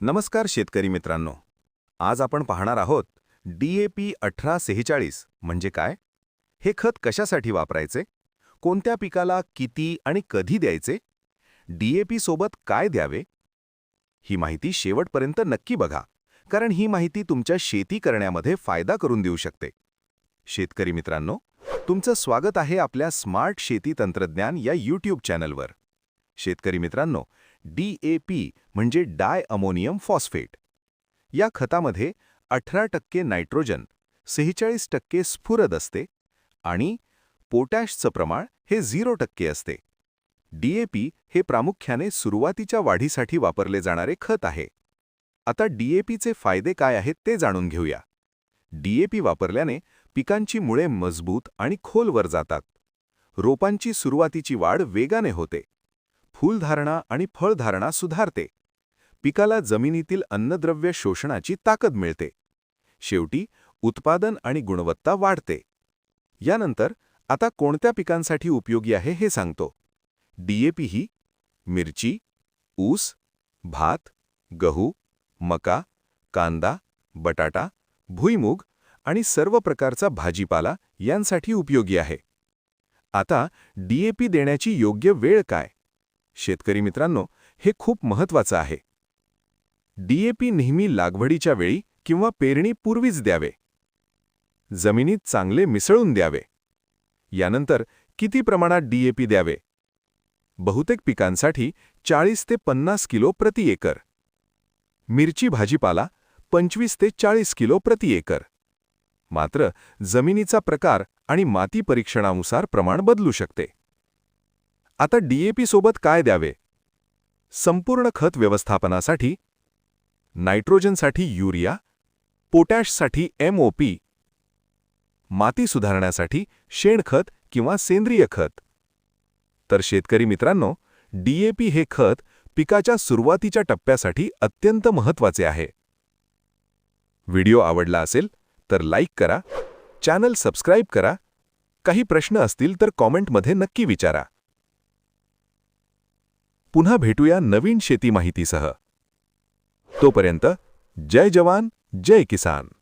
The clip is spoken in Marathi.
नमस्कार शेतकरी मित्रांनो. आज आपण पाहणार आहोत डी ए पी अठरा सेहेचाळीस म्हणजे काय? हे खत कशासाठी वापरायचे? कोणत्या पिकाला किती आणि कधी द्यायचे? डी ए पी सोबत काय द्यावे? ही माहिती शेवटपर्यंत नक्की बघा कारण ही माहिती तुमच्या शेती करण्यामध्ये फायदा करून देऊ शकते. शेतकरी मित्रांनो तुमचं स्वागत आहे आपल्या स्मार्ट शेती तंत्रज्ञान या यूट्यूब चॅनलवर. शेतकरी मित्रांनो डी म्हणजे डाय अमोनियम फॉस्फेट. या खतामध्ये अठरा टक्के नायट्रोजन सेहेचाळीस टक्के स्फुरद असते आणि पोटॅशचं प्रमाण हे झिरो टक्के असते. डीएपी हे प्रामुख्याने सुरुवातीच्या वाढीसाठी वापरले जाणारे खत आहे. आता डीएपीचे फायदे काय आहेत ते जाणून घेऊया. डीएपी वापरल्याने पिकांची मुळे मजबूत आणि खोलवर जातात. रोपांची सुरुवातीची वाढ वेगाने होते. फूलधारणा आणि फळधारणा सुधारते. पिकाला जमिनीतील अन्नद्रव्य शोषणाची ताकद मिळते. शेवटी उत्पादन आणि गुणवत्ता वाढते. यानंतर आता कोणत्या पिकांसाठी उपयोगी आहे हे सांगतो. डीएपी ही मिरची ऊस भात गहू मका कांदा बटाटा भुईमूग आणि सर्व प्रकारचा भाजीपाला यांसाठी उपयोगी आहे. आता डीएपी देण्याची योग्य वेळ काय? शेतकरी मित्रांनो हे खूप महत्वाचं आहे. डीएपी नेहमी लागवडीच्या वेळी किंवा पेरणीपूर्वीच द्यावे. जमिनीत चांगले मिसळून द्यावे. यानंतर किती प्रमाणात डीएपी द्यावे? बहुतेक पिकांसाठी चाळीस ते पन्नास किलो प्रति एकर. मिरची भाजीपाला पंचवीस ते चाळीस किलो प्रति एकर. मात्र जमिनीचा प्रकार आणि माती परीक्षणानुसार प्रमाण बदलू शकते. आता डीएपी सोबत काय द्यावे? संपूर्ण खत व्यवस्थापनासाठी नायट्रोजनसाठी युरिया पोटॅशसाठी एमओपी माती सुधारण्यासाठी शेणखत किंवा सेंद्रिय खत. तर शेतकरी मित्रांनो डीएपी हे खत पिकाच्या सुरुवातीच्या टप्प्यासाठी अत्यंत महत्त्वाचे आहे. व्हिडिओ आवडला असेल तर लाईक करा चॅनल सबस्क्राईब करा काही प्रश्न असतील तर कॉमेंटमध्ये नक्की विचारा. पुन्हा भेटूया नवीन शेती माहितीसह. तोपर्यंत जय जवान जय किसान.